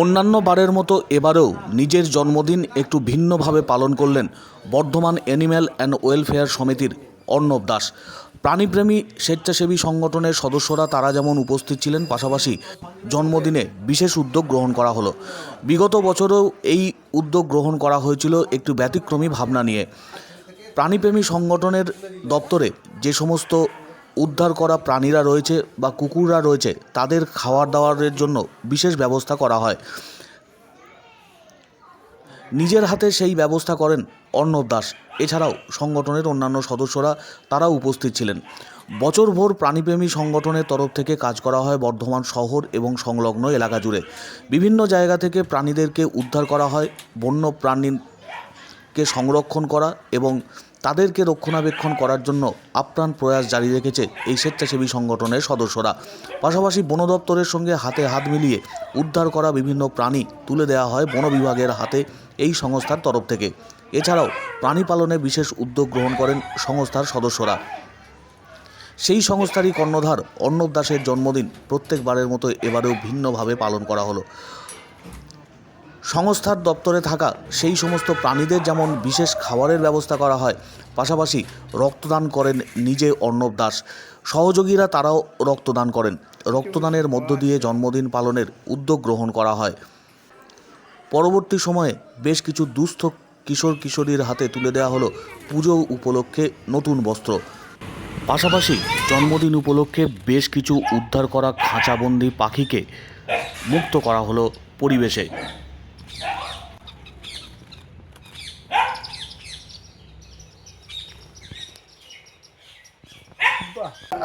অন্যান্য বারের মতো এবারেও নিজের জন্মদিন একটু ভিন্নভাবে পালন করলেন বর্ধমান অ্যানিম্যাল অ্যান্ড ওয়েলফেয়ার সমিতির অর্ণব দাস। প্রাণীপ্রেমী স্বেচ্ছাসেবী সংগঠনের সদস্যরা তারা যেমন উপস্থিত ছিলেন, পাশাপাশি জন্মদিনে বিশেষ উদ্যোগ গ্রহণ করা হলো। বিগত বছরেও এই উদ্যোগ গ্রহণ করা হয়েছিল একটু ব্যতিক্রমী ভাবনা নিয়ে। প্রাণীপ্রেমী সংগঠনের দপ্তরে যে সমস্ত উদ্ধার করা প্রাণীরা রয়েছে বা কুকুররা রয়েছে, তাদের খাওয়ার দাওয়ারের জন্য বিশেষ ব্যবস্থা করা হয়। নিজের হাতে সেই ব্যবস্থা করেন অর্ণব দাস। এছাড়াও সংগঠনের অন্যান্য সদস্যরা তারাও উপস্থিত ছিলেন। বছরভর প্রাণীপ্রেমী সংগঠনের তরফ থেকে কাজ করা হয় বর্ধমান শহর এবং সংলগ্ন এলাকা জুড়ে। বিভিন্ন জায়গা থেকে প্রাণীদেরকে উদ্ধার করা হয়। বন্য প্রাণীকে সংরক্ষণ করা এবং তাদেরকে রক্ষণাবেক্ষণ করার জন্য আপ্রাণ প্রয়াস জারি রেখেছে এই স্বেচ্ছাসেবী সংগঠনের সদস্যরা। পাশাপাশি বন দপ্তরের সঙ্গে হাতে হাত মিলিয়ে উদ্ধার করা বিভিন্ন প্রাণী তুলে দেওয়া হয় বন বিভাগের হাতে এই সংস্থার তরফ থেকে। এছাড়াও প্রাণী পালনে বিশেষ উদ্যোগ গ্রহণ করেন সংস্থার সদস্যরা। সেই সংস্থারই কর্ণধার অর্ণব দাসের জন্মদিন প্রত্যেকবারের মতো এবারেও ভিন্নভাবে পালন করা হলো। সংস্থার দপ্তরে থাকা সেই সমস্ত প্রাণীদের যেমন বিশেষ খাবারের ব্যবস্থা করা হয়, পাশাপাশি রক্তদান করেন নিজে অর্ণব দাস। সহযোগীরা তারাও রক্তদান করেন। রক্তদানের মধ্য দিয়ে জন্মদিন পালনের উদ্যোগ গ্রহণ করা হয়। পরবর্তী সময়ে বেশ কিছু দুস্থ কিশোর কিশোরীর হাতে তুলে দেওয়া হলো পুজো উপলক্ষে নতুন বস্ত্র। পাশাপাশি জন্মদিন উপলক্ষে বেশ কিছু উদ্ধার করা খাঁচাবন্দি পাখিকে মুক্ত করা হলো পরিবেশে। Yeah.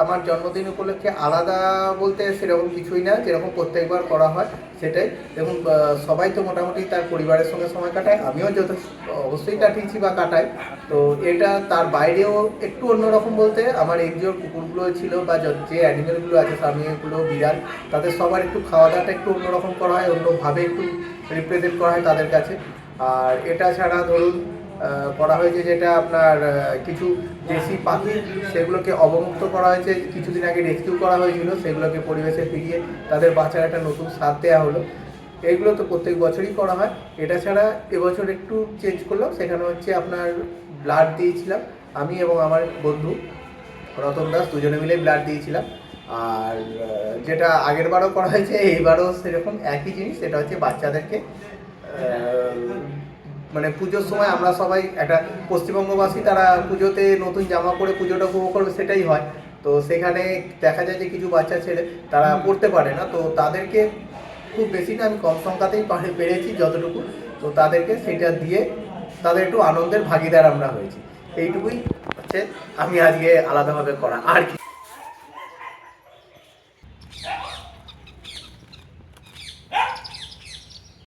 আমার জন্মদিন উপলক্ষে আলাদা বলতে সেরকম কিছুই না, যেরকম প্রত্যেকবার করা হয়, সেটাই। এবং সবাই তো মোটামুটি তার পরিবারের সঙ্গে সময় কাটায়, আমিও যত অবশ্যই কাটিয়েছি বা কাটাই। তো এটা তার বাইরেও একটু অন্যরকম বলতে, আমার এনজিওর কুকুরগুলো ছিল বা যে অ্যানিমেলগুলো আছে, স্বামীগুলো, বিড়াল, তাদের সবার একটু খাওয়া দাওয়াটা একটু অন্যরকম করা হয়, অন্যভাবে একটু রিপ্রেজেন্ট করা হয় তাদের কাছে। আর এটা ছাড়া ধরুন করা হয়েছে যেটা আপনার কিছু দেশি পাখি সেগুলোকে অবমুক্ত করা হয়েছে। কিছুদিন আগে রেস্কিউ করা হয়েছিল, সেগুলোকে পরিবেশে ফিরিয়ে তাদের বাঁচার একটা নতুন স্বাদ দেওয়া হলো। এইগুলো তো প্রত্যেক বছরই করা হয়। এটা ছাড়া এবছর একটু চেঞ্জ করলাম। সেখানে হচ্ছে আপনার ব্লাড দিয়েছিলাম আমি এবং আমার বন্ধু রতন দাস, দুজনে মিলে ব্লাড দিয়েছিলাম। আর যেটা আগের বারও করা হয়েছে, এইবারও সেরকম একই জিনিস। সেটা হচ্ছে বাচ্চাদেরকে মানে পুজোর সময় আমরা সবাই একটা পশ্চিমবঙ্গবাসী তারা পুজোতে নতুন জামা পরে পুজোটা উপভোগ করবে সেটাই হয়। তো সেখানে দেখা যায় যে কিছু বাচ্চা ছেলে তারা পড়তে পারে না তো তাদেরকে খুব বেশি না আমি কম সংখ্যাতেই পারে- পেরেছি যতটুকু। তো তাদেরকে সেটা দিয়ে তাদের একটু আনন্দের ভাগিদার আমরা হয়েছি। এইটুকুই হচ্ছে আমি আজকে আলাদাভাবে করা। আর কি